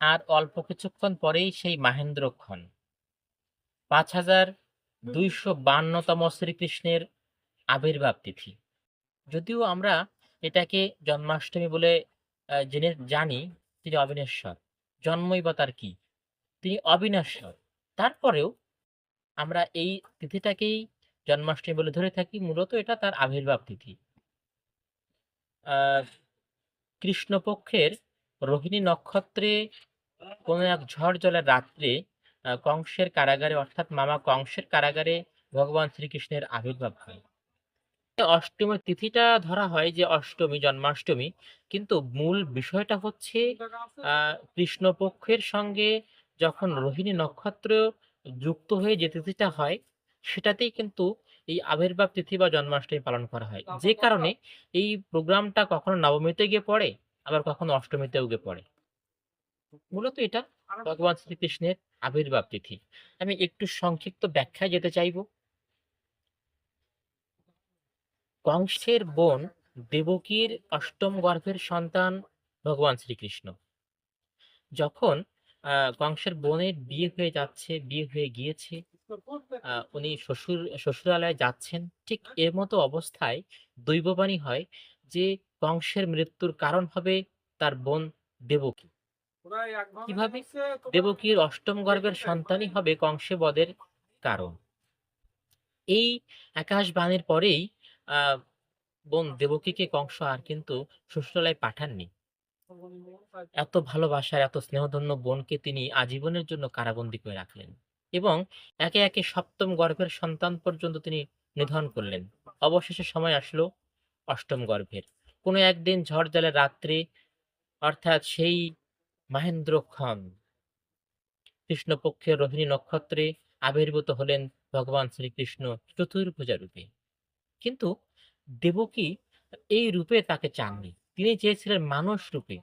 আর অল্প কিছুক্ষণ পরেই সেই মাহেন্দ্রক্ষণ পাঁচ হাজার দুইশো বান্নতম শ্রীকৃষ্ণের আবির্ভাব তিথি। যদিও আমরা এটাকে জন্মাষ্টমী বলে জেনে জানি, তিনি অবিনেশ্বর। জন্মই বা তার কি? তিনি অবিনশ্বর। তারপরেও আমরা এই তিথিটাকেই জন্মাষ্টমী বলে ধরে থাকি, মূলত এটা তার আবির্ভাব তিথি। কৃষ্ণপক্ষের রোহিণী নক্ষত্রে কোনো এক ঝড় জলের রাত্রে কংসের কারাগারে, অর্থাৎ মামা কংসের কারাগারে ভগবান শ্রীকৃষ্ণের আবির্ভাব হয়। অষ্টমীর তিথিটা ধরা হয় যে অষ্টমী, জন্মাষ্টমী, কিন্তু মূল বিষয়টা হচ্ছে কৃষ্ণপক্ষের সঙ্গে যখন রোহিণী নক্ষত্র যুক্ত হয়ে যে তিথিটা হয়, সেটাতেই কিন্তু এই আবির্ভাব তিথি বা জন্মাষ্টমী পালন করা হয়। যে কারণে এই প্রোগ্রামটা কখনো নবমীতে গিয়ে পড়ে, আবার কখনো অষ্টমীতেও গিয়ে পড়ে। মূলত এটা ভগবান শ্রীকৃষ্ণের আবির্ভাব তিথি। আমি একটু সংক্ষিপ্ত ব্যাখ্যায় যেতে চাইব। কংসের বোন দেবকীর অষ্টম গর্ভের সন্তান ভগবান শ্রীকৃষ্ণ। যখন কংসের বোনের বিয়ে হয়ে যাচ্ছে, বিয়ে হয়ে গিয়েছে উনি শ্বশুর, শ্বশুরালয়ে যাচ্ছেন, ঠিক এর মতো অবস্থায় দৈববাণী হয় যে কংসের মৃত্যুর কারণ হবে তার বোন দেবকী। কীভাবে? দেবকীর অষ্টম গর্ভের সন্তানই হবে কংসে বদের কারণ। এই আকাশবাণীর পরেই বোন দেবকীকে কংস আর কিন্তু শ্বশুরালয়ে পাঠাননি। এত ভালোবাসার এত স্নেহধন্য বোনকে তিনি আজীবনের জন্য কারাবন্দী করে রাখলেন এবং একে একে সপ্তম গর্ভের সন্তান পর্যন্ত তিনি নিধন করলেন। অবশেষে সময় আসলো অষ্টম গর্ভের। কোনো একদিন ঝড় জলের রাত্রে অর্থাৎ সেই মাহেন্দ্রক্ষণ কৃষ্ণপক্ষের রোহিণী নক্ষত্রে আবির্ভূত হলেন ভগবান শ্রীকৃষ্ণ চতুর্ভুজা রূপে কিন্তু দেবকী এই রূপে তাকে চাননি। তিনি চেয়েছিলেন মানুষ রূপে।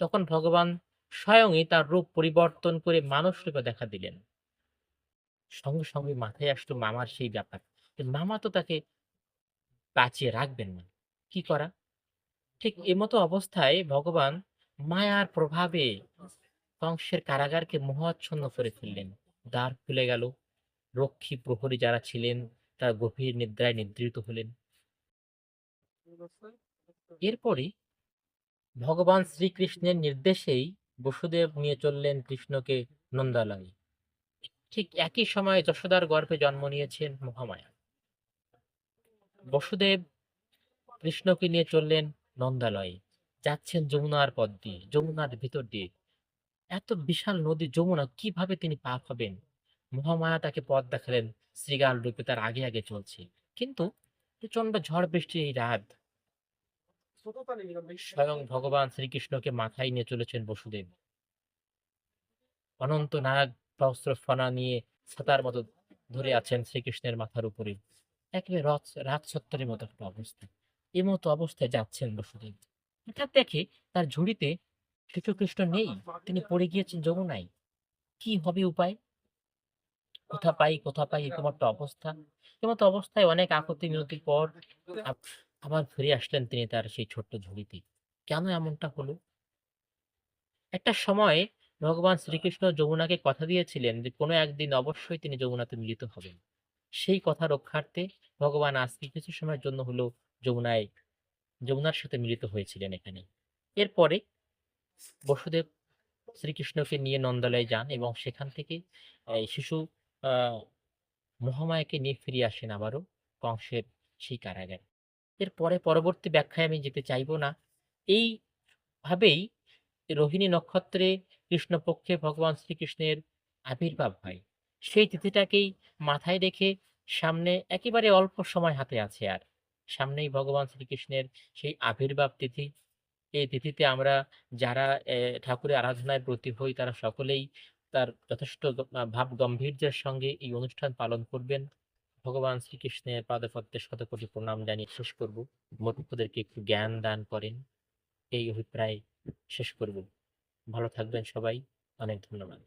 তখন ভগবান স্বয়ংই তার রূপ পরিবর্তন করে মানুষ রূপে দেখা দিলেন। সঙ্গে সঙ্গে মাথায় আসলো মামার সেই ব্যাপার। মামা তো তাকে বাঁচিয়ে রাখবেন না। কি করা? ঠিক এমতো অবস্থায় ভগবান মায়ার প্রভাবে কংসের কারাগারকে মোহাচ্ছন্ন করে ফেললেন। দ্বার খুলে গেল। রক্ষী প্রহরী যারা ছিলেন, তারা গভীর নিদ্রায় নিদ্রিত হলেন। এরপরে ভগবান শ্রীকৃষ্ণের নির্দেশেই বসুদেব নিয়ে চললেন কৃষ্ণকে নন্দালয়ে। ঠিক একই সময়ে যশোদার গর্ভে জন্ম নিয়েছেন মহামায়া। বসুদেব কৃষ্ণকে নিয়ে চললেন নন্দালয়ে। যাচ্ছেন যমুনার পথ দিয়ে, যমুনার ভিতর দিয়ে। এত বিশাল নদী যমুনা, কীভাবে তিনি পার হবেন মহামায়া তাকে পথ দেখালেন শ্রীগাল রূপে তার আগে আগে চলছে। কিন্তু প্রচণ্ড ঝড় বৃষ্টি এই রাত। স্বয়ং ভগবান শ্রীকৃষ্ণকে মাথায় নিয়ে চলেছেন বসুদেব। অনন্ত নাগ বস্ত্র ফনা নিয়ে ছাতার মতো ধরে আছেন শ্রীকৃষ্ণের মাথার উপরে। একেবারে রথ রাত সত্তরের মতো একটা অবস্থা। এই মতো অবস্থায় যাচ্ছেন বসুদেব। হঠাৎ দেখে তার ঝুড়িতে শিশুকৃষ্ণ নেই তিনি পড়ে গিয়েছেন যমুনায়। কি হবে উপায়? কোথা পাই কোথা পাই এরকম একটা অবস্থা। এমতো অবস্থায় অনেক আকতি মিনতির পর আবার ফিরে আসলেন তিনি তার সেই ছোট্ট ঝুড়িতে। কেন এমনটা হলো? একটা সময় ভগবান শ্রীকৃষ্ণ যমুনাকে কথা দিয়েছিলেন যে কোনো একদিন অবশ্যই তিনি যমুনাতে মিলিত হবেন। সেই কথা রক্ষার্থে ভগবান আজকে কিছু সময়ের জন্য হলো যমুনায় যমুনার সাথে মিলিত হয়েছিলেন এখানে। এরপরে বসুদেব শ্রীকৃষ্ণকে নিয়ে নন্দালয়ে যান এবং সেখান থেকে শিশু মহামায়াকে নিয়ে ফিরে আসেন আবারও কংসের সেই কারাগারে। এরপরে পরবর্তী ব্যাখ্যায় আমি যেতে চাইব না। এইভাবেই রোহিণী নক্ষত্রে কৃষ্ণপক্ষে ভগবান শ্রীকৃষ্ণের আবির্ভাব হয়। সেই তিথিটাকেই মাথায় রেখে সামনে একেবারে অল্প সময় হাতে আছে আর। সামনেই ভগবান শ্রীকৃষ্ণের সেই আবির্ভাব তিথি। এই তিথিতে আমরা যারা ঠাকুরের আরাধনায় ব্রতী হই, তারা সকলেই তার যথেষ্ট ভাব গম্ভীর্যের সঙ্গে এই অনুষ্ঠান পালন করবেন। ভগবান শ্রীকৃষ্ণের পাদপদ্মে শতকোটি প্রণাম জানিয়ে শেষ করব। মূর্খদেরকে একটু জ্ঞান দান করেন। এই অভিপ্রায় শেষ করব। ভালো থাকবেন সবাই। অনেক ধন্যবাদ।